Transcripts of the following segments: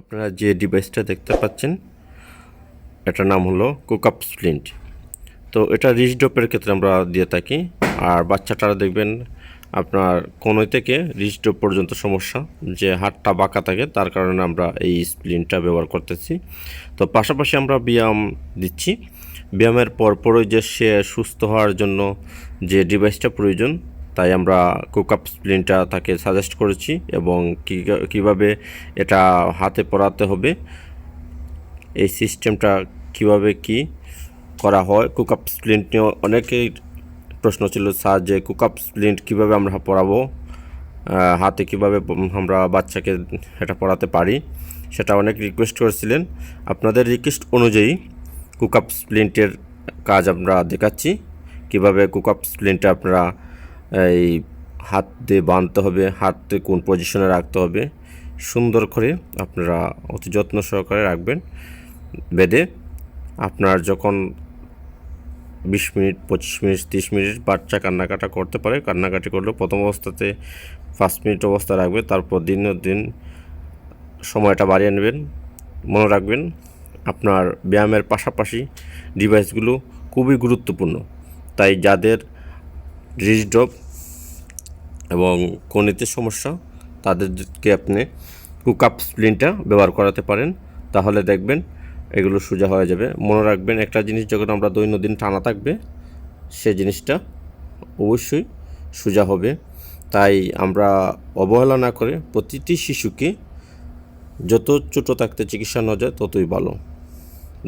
আপনারা যে ডিভাইসটা দেখতে পাচ্ছেন, এটার নাম হলো কুকআপ স্প্লিন্ট তো এটা রিচ ডোপের ক্ষেত্রে আমরা দিয়ে থাকি। আর বাচ্চাটারা দেখবেন, আপনার কোনোই থেকে রিচ ডোপ পর্যন্ত সমস্যা, যে হাতটা বাঁকা থাকে, তার কারণে আমরা এই স্প্লিনটা ব্যবহার করতেছি। তো পাশাপাশি আমরা ব্যায়াম দিচ্ছি। ব্যায়ামের পরপরই যে সে সুস্থ হওয়ার জন্য যে ডিভাইসটা প্রয়োজন তাই আমরা কুকআপ স্প্লিনটা তাকে সাজেস্ট করেছি এবং কীভাবে এটা হাতে পরাতে হবে, এই সিস্টেমটা কীভাবে কি করা হয়, কুকআপ স্প্লিন্ট নিয়ে অনেকেই প্রশ্ন ছিল, স্যার, যে কুকআপ স্প্লিন্ট কীভাবে আমরা পড়াবো হাতে কীভাবে আমরা বাচ্চাকে এটা পড়াতে পারি? সেটা অনেক রিকোয়েস্ট করেছিলেন। আপনাদের রিকোয়েস্ট অনুযায়ী কুকআপ স্প্লিন্টের কাজ আমরা দেখাচ্ছি। কীভাবে কুকআপ স্প্লিন্টটা আপনারা এই হাত দিয়ে বাঁধতে হবে, হাতে কোন পজিশনে রাখতে হবে, সুন্দর করে আপনারা অতি যত্ন সহকারে রাখবেন। বেঁধে আপনার যখন বিশ মিনিট, পঁচিশ মিনিট, তিরিশ মিনিট বাচ্চা কান্নাকাটা করতে পারে, কান্নাকাটি করলে প্রথম অবস্থাতে পাঁচ মিনিট অবস্থা রাখবে, তারপর দিন দিন সময়টা বাড়িয়ে নেবেন। মনে রাখবেন আপনার ব্যায়ামের পাশাপাশি ডিভাইসগুলো খুবই গুরুত্বপূর্ণ। তাই যাদের রিজডপ এবং কনিতে সমস্যা, তাদেরকে আপনি কুকআপ স্প্লিনটা ব্যবহার করাতে পারেন। তাহলে দেখবেন এগুলো সোজা হয়ে যাবে। মনে রাখবেন, একটা জিনিস যখন আমরা দৈনন্দিন টানা থাকবে, সে জিনিসটা অবশ্যই সোজা হবে। তাই আমরা অবহেলা না করে প্রতিটি শিশুকে যত ছোটো থাকতে চিকিৎসা নেওয়া যায়, ততই ভালো।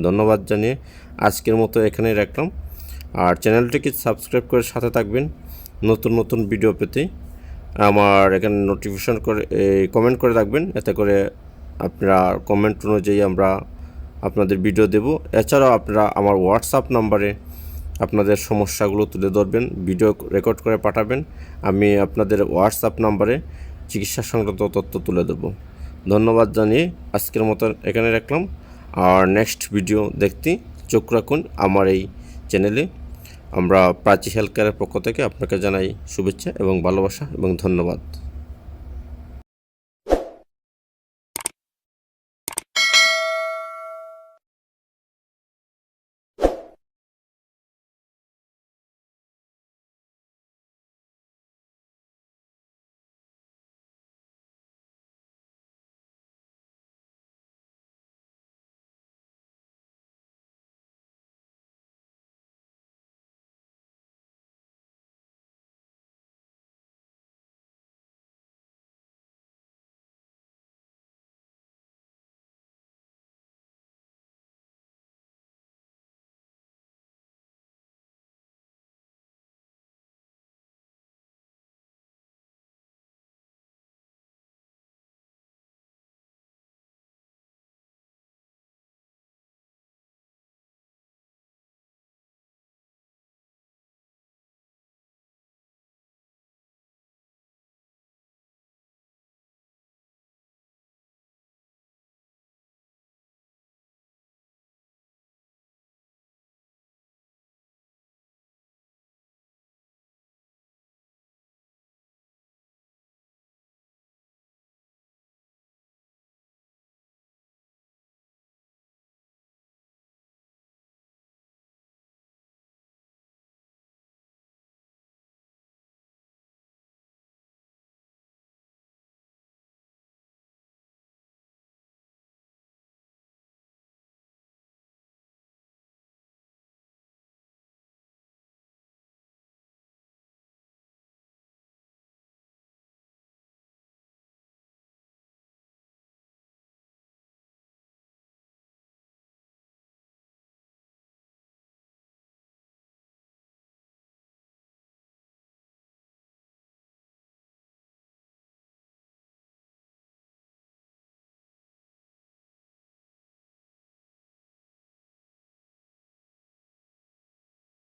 ধন্যবাদ জানিয়ে আজকের মতো এখানেই রাখলাম। আর চ্যানেলটিকে সাবস্ক্রাইব করে সাথে থাকবেন। নতুন নতুন ভিডিও পেতে আমার এখানে নোটিফিকেশন করে কমেন্ট করে রাখবেন। এতে করে আপনারা কমেন্ট অনুযায়ী আমরা আপনাদের ভিডিও দেব। এছাড়াও আপনারা আমার হোয়াটসঅ্যাপ নাম্বারে আপনাদের সমস্যাগুলো তুলে ধরবেন ভিডিও রেকর্ড করে পাঠাবেন। আমি আপনাদের হোয়াটসঅ্যাপ নাম্বারে চিকিৎসা সংক্রান্ত তথ্য তুলে দেবো ধন্যবাদ জানিয়ে আজকের মতো এখানে রাখলাম। আর নেক্সট ভিডিও দেখতে চোখ রাখুন আমার এই চ্যানেলে আমরা প্রাচী হেলথ কেয়ারের পক্ষ থেকে আপনাকে জানাই শুভেচ্ছা এবং ভালোবাসা এবং ধন্যবাদ।